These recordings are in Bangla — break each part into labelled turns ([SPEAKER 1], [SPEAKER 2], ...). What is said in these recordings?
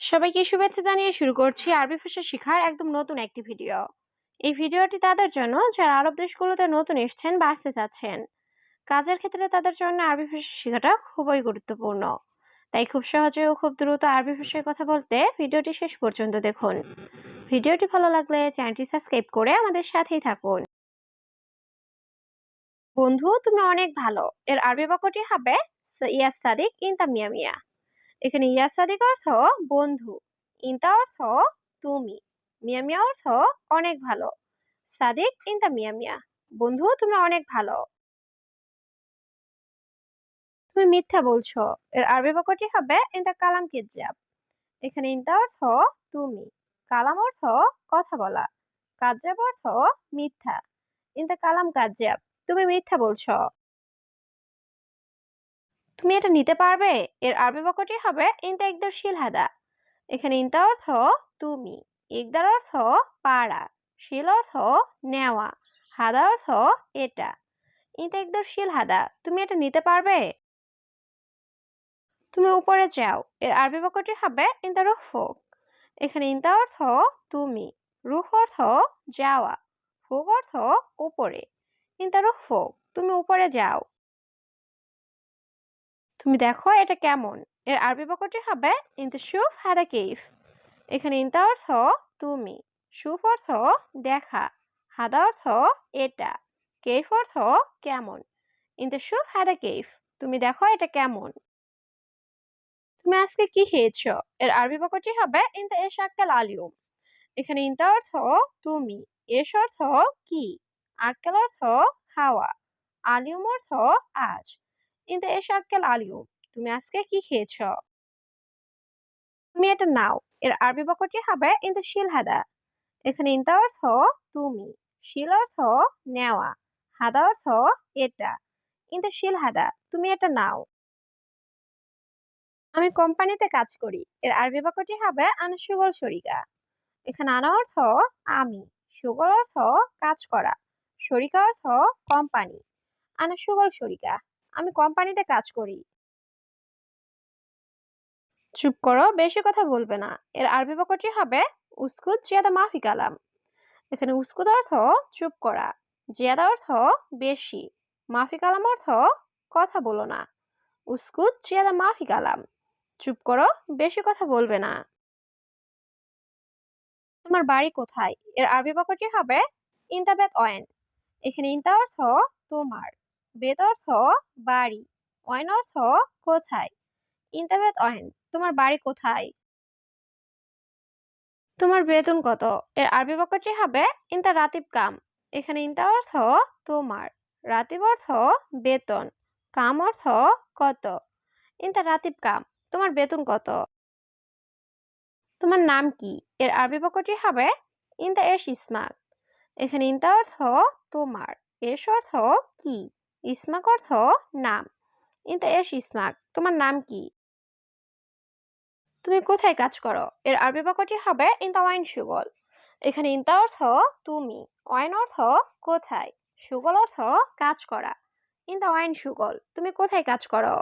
[SPEAKER 1] সবাইকে শুভেচ্ছা জানিয়ে শুরু করছি আরবি ভাষা শেখার একদম নতুন একটি ভিডিও এই ভিডিওটি তাদের জন্য, যারা আরব দেশগুলোতে নতুন এসেছেন বা আসতে চাচ্ছেন, কাজের ক্ষেত্রে তাদের জন্য আরবি ভাষা শেখাটা খুবই গুরুত্বপূর্ণ। তাই খুব সহজে ও খুব দ্রুত আরবি ভাষায় কথা বলতে ভিডিওটি শেষ পর্যন্ত দেখুন। ভিডিওটি ভালো লাগলে চ্যানেলটি সাবস্ক্রাইব করে আমাদের সাথেই থাকুন। বন্ধু, তুমি অনেক ভালো। এর আরবি বাক্যটি হবে, ইয়াস সাদিক ইনতা মিয়া মিয়া। এখানে ইয়া সাদিক অর্থ বন্ধু, ইনতা অর্থ তুমি, মিয়া মিয়া অর্থ অনেক ভালো, সাদিক, ইনতা মিয়া মিয়া, বন্ধু, তুমি অনেক ভালো। তুমি মিথ্যা বলছো, এর আরবি বাক্যটি হবে ইনতা কালাম কিজাব এখানে ইনতা অর্থ তুমি, কালাম অর্থ কথা বলা কাজাব অর্থ মিথ্যা, ইনতা কালাম কাজাব তুমি মিথ্যা বলছো। তুমি এটা নিতে পারবে। এর আরবি বাক্যটি হবে ইনতা ইকদার শিল হাদা। এখানে ইনতা অর্থ তুমি, ইকদার অর্থ পাড়া, শিল অর্থ নেওয়া, হাদা অর্থ এটা। ইনতা ইকদার শিল হাদা, তুমি এটা নিতে পারবে? তুমি উপরে যাও, এর আরবি বাক্যটি হবে ইনতা রুহ ফোক এখানে ইনতা অর্থ তুমি, রুহ অর্থ যাওয়া, ফোক অর্থ উপরে। ইনতা রুহ ফোক তুমি উপরে যাও। তুমি দেখো এটা কেমন? এর আরবি বাক্যটি হবে, ইনতা শুফ হাদা কেইফ এখানে ইনতা অর্থ তুমি। শুফ অর্থ দেখা। হাদা অর্থ এটা। কেইফ অর্থ কেমন? ইনতা শুফ হাদা কেইফ তুমি দেখো এটা কেমন? তুমি আজকে কি খেয়েছো? এর আরবি বাক্যটি হবে, ইনতা এশ আক্কাল আলিউম এখানে ইনতা অর্থ তুমি। এস অর্থ কি? আক্কাল অর্থ খাওয়া। আলিউম অর্থ আজ। ইনতা এশ আক্কাল আলিউম তুমি আজকে কি খেয়েছ? তুমি এটা নাও। এর আরবি বাক্যটি হবে ইনতা শিল হাদা এখানে ইনতা অর্থ তুমি শিল অর্থ নেওয়া হাদা অর্থ এটা ইনতা শিল হাদা তুমি এটা নাও। আমি কোম্পানিতে কাজ করি। এর আরবি বাক্যটি হবে আনা সুগল শরিকা এখানে আনা অর্থ আমি সুগল অর্থ কাজ করা শরিকা অর্থ কোম্পানি আনা সুগল শরিকা আমি কোম্পানিতে কাজ করি। চুপ করো, বেশি কথা বলবে না। এর আরবি বাক্যটি হবে, উস্কুত জিয়াদা মাফি কালাম। এখানে উস্কুত অর্থ, চুপ করা। জিয়াদা অর্থ, বেশি। মাফি কালাম অর্থ, কথা বলো না। উস্কুত জিয়াদা মাফি কালাম। চুপ করো, বেশি কথা বলবে না। তোমার বাড়ি কোথায়? এর আরবি বাক্যটি হবে, ইন্তাবেত অয়েন। এখানে ইন্তা অর্থ, তোমার। বেত অর্থ বাড়ি, অয়েন অর্থ কোথায়? ইন্তাবেত অয়েন, তোমার বাড়ি কোথায়? তোমার বেতন কত? এর আরবি বাক্যটি হবে ইন্তা রাতিব কাম। এখানে ইন্তা অর্থ তোমার, রাতিব অর্থ বেতন, কাম অর্থ কত? ইন্তা রাতিব কাম, তোমার বেতন কত? তোমার নাম কি? এর আরবি বাক্যটি হবে ইন্তা এস ইসমাক। এখানে ইন্তা অর্থ তোমার এস অর্থ কি? ইসমাক অর্থ নাম। ইন্তা এস ইসমাক তোমার নাম কি? তুমি কোথায় কাজ করো? এর আরবি বাক্যটি হবে ইন্তা ওয়াইন সুগল এখানে ইন্তা অর্থ তুমি ওয়াইন অর্থ কোথায় সুগল অর্থ কাজ করা ইন্তা ওয়াইন সুগল তুমি কোথায় কাজ করো?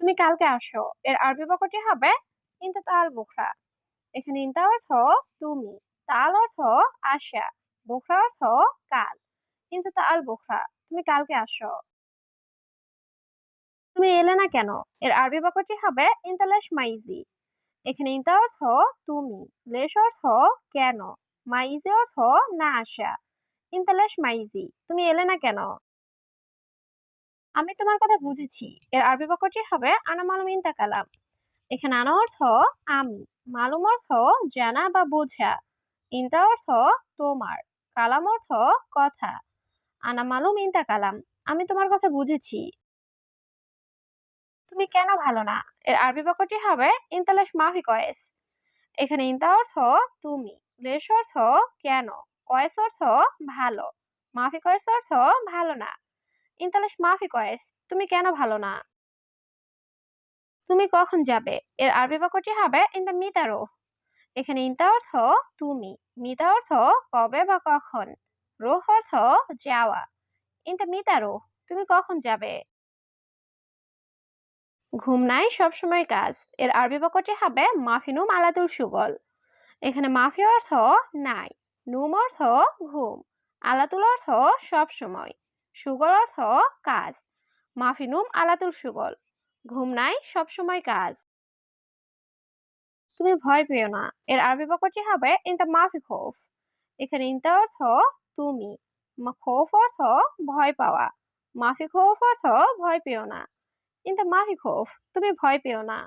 [SPEAKER 1] তুমি কালকে আসো। এর আরবি বাক্যটি হবে ইন্তা তাল বুখরা এখানে ইন্তা অর্থ তুমি তাল অর্থ আশা বুখরা অর্থ কাল ইন্তা তাল বুখরা। তুমি কালকে আসো। তুমি এলে না কেন? এর আরবি বাক্যটি হবে ইন্তালেশ মাইজি এখানে ইন্তা অর্থ তুমি লেশ অর্থ কেন মাইজি অর্থ না আসা ইন্তালেশ মাইজি তুমি এলে না কেন? আমি তোমার কথা বুঝেছি। এর আরবি বাক্যটি হবে আনা মালুম ইন্তা কালাম এখানে আনা অর্থ আমি মালুম অর্থ জানা বা বোঝা ইন্তা অর্থ তোমার কালাম অর্থ কথা আনা মালুম ইন্তা কালাম। আমি তোমার কথা বুঝেছি। তুমি কেন ভালো না? এর আরবি বাক্যটি হবে, ইন্তালেশ মাফি কয়েস। এখানে ইন্তা অর্থ, তুমি। লেশ অর্থ, কেন? কয়েস অর্থ, ভালো। মাফি কয়েস অর্থ, ভালো না। ইন্তালেশ মাফি কয়েস, তুমি কেন ভালো না? তুমি কখন যাবে? এর আরবি বাক্যটি হবে ইন্তা মিতারো এখানে ইন্তা অর্থ, তুমি। মিতা অর্থ, কবে বা কখন? রোহ অর্থ যাওয়া ইন্তা মিতারো তুমি কখন যাবে? ঘুম নাই সবসময়, কাজ। এর আরবি বাক্যটি হবে মাফিনুম আলাদুল সুগল। এখানে মাফি অর্থ নাই, নুম অর্থ ঘুম, আলাতুল অর্থ সব সময় সুগল অর্থ কাজ মাফিনুম আলাতুল সুগল। ঘুম নাই সব সময় কাজ। তুমি ভয় পেও না। এর আরবি বাক্যটি হবে ইনতা মাফি খৌফ। এখানে ইনতা অর্থ তুমি। খৌফ অর্থ ভয় পাওয়া। মাফি খৌফ অর্থ ভয় পেও না। কিন্তু মাফি খৌফ তুমি ভয় পেও না।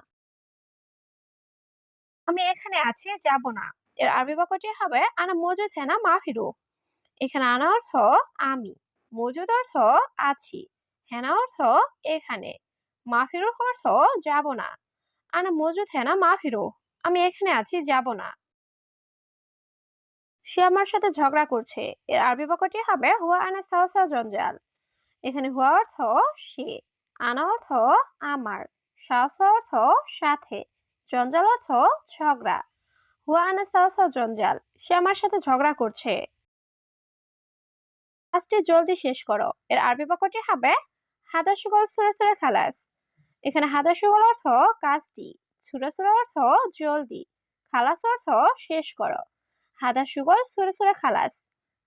[SPEAKER 1] আমি এখানে আছি, যাব না। এর আরবি বাক্যটি হবে, আনা মজুদ হেনা মাফিরু এখানে আনা অর্থ, আমি। মজুদ অর্থ, আছি। হেনা অর্থ, এখানে। মাফিরু অর্থ, যাব না। আনা মজুদ হেনা মাফিরু আমি এখানে আছি, যাব না। সে আমার সাথে ঝগড়া করছে। এর আরবি বাক্যটি হবে, হুয়া আনা সাওসা জঞ্জাল। এখানে হুয়া অর্থ সে, আনা অর্থ আমার সাওসা অর্থ সাথে, জঞ্জাল অর্থ ঝগড়া। হুয়া আনা সাওসা জঞ্জাল, সে আমার সাথে ঝগড়া করছে। কাজটি জলদি শেষ করো। এর আরবি বাক্যটি হবে, হাদা সুগল সুরে সুরে খালাস। এখানে হাদা সুগল অর্থ কাজটি, সুরে সুরে অর্থ জলদি, খালাস অর্থ শেষ করো। হাদা সুগল সুরে সুরে খালাস।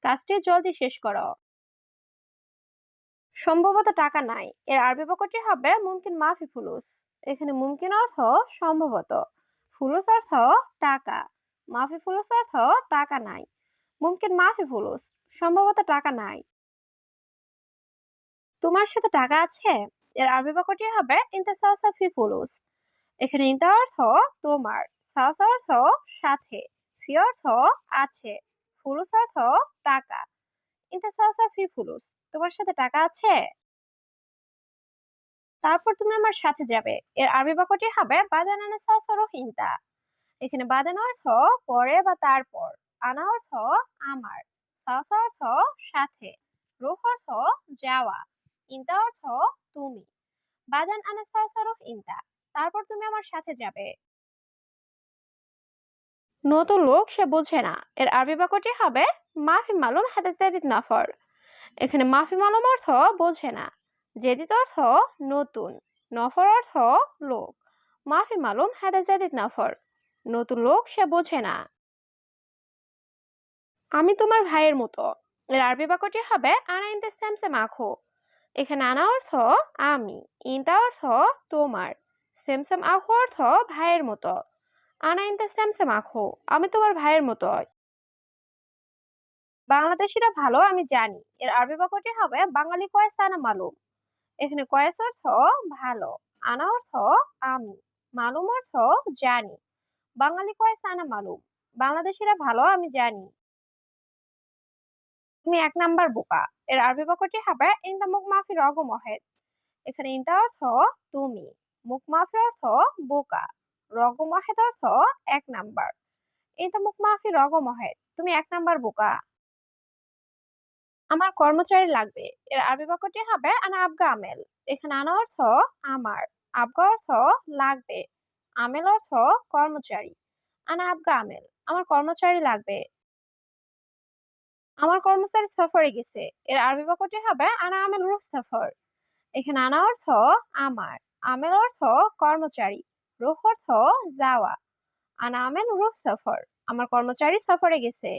[SPEAKER 1] কাজটি জলদি শেষ করো। সম্ভবত টাকা নাই। এর আরবি বাক্যটি হবে মুমকিন মাফি ফুলুস। এখানে মুমকিন অর্থ সম্ভবত। ফুলুস অর্থ টাকা। মাফি ফুলুস অর্থ টাকা নাই। মুমকিন মাফি ফুলুস। সম্ভবত টাকা নাই। তোমার সাথে টাকা আছে? এর আরবি বাক্যটি হবে ইনতা সাউসা ফি ফুলুস। এখানে ইনতা অর্থ তোমার সাউসা অর্থ সাথে। ফি অর্থ আছে। ফুলুস অর্থ টাকা। সাউসা ফি ফুলুস, তোমার সাথে টাকা আছে? তারপর তুমি আমার সাথে যাবে। এর আরবি বাক্যটি হবে বাদানানা সাউসা রোহিন্তা এখানে বাদান অর্থ পরে বা তারপর, আনা অর্থ আমার সাউসা অর্থ সাথে, রুহ অর্থ যাওয়া, ইন্তা অর্থ তুমি। বাদান আনা সাউসা রুহ ইন্তা তারপর তুমি আমার সাথে যাবে। নতুন লোক সে বোঝে না। এর আরবি বাক্যটি হবে মাফি মালুম হাতে জেদিদ নাফর। এখানে মাফি মালুম অর্থ বোঝে না। জেদিদ অর্থ নতুন, নফর অর্থ লোক। মাফি মালুম হাতে জেদিদ নাফর। নতুন লোক সে বোঝে না। আমি তোমার ভাইয়ের মতো। এর আরবি বাক্যটি হবে আনা ইনতে স্যামসে মাখো। এখানে আনা অর্থ আমি, ইনতা অর্থ তোমার। সেমসেম আখো অর্থ ভাইয়ের মতো। আনা ইনতে স্যামসে মাখো আমি তোমার ভাইয়ের মতো বাংলাদেশিরা ভালো, আমি জানি। এর আরবি বাক্যটি হবে, বাঙালি কয়েস আনা মালুম। এখানে কয়েস অর্থ, ভালো। আনা অর্থ, আমি। মালুম অর্থ, জানি। বাঙালি কয়েস আনা মালুম। বাংলাদেশিরা ভালো, আমি জানি। তুমি এক নাম্বার বোকা। এর আরবি বাক্যটি হবে ইন্দা মুখ মাফি রগ মহেদ এখানে ইন্দা অর্থ, তুমি। মুখ মাফি অর্থ, বোকা। রগ মহেদ অর্থ এক নাম্বার। ইন্দা মুখ মাফি রগ তুমি এক নাম্বার বোকা। আমার কর্মচারী লাগবে, এর আরবি বাক্যটি হবে আনা আবগা আমেল। এখানে আনা অর্থ আমার, আবগা অর্থ লাগবে, আমেল অর্থ কর্মচারী। আনা আবগা আমেল, আমার কর্মচারী লাগবে। আমার কর্মচারী সফরে গেছে, এর আরবি বাক্যটি হবে আনা আমেল রুফ সফর। এখানে আনা অর্থ আমার, আমেল অর্থ কর্মচারী। রুহ অর্থ যাওয়া। আনা আমেন রুহ সফর। আমার কর্মচারী সফরে গেছে।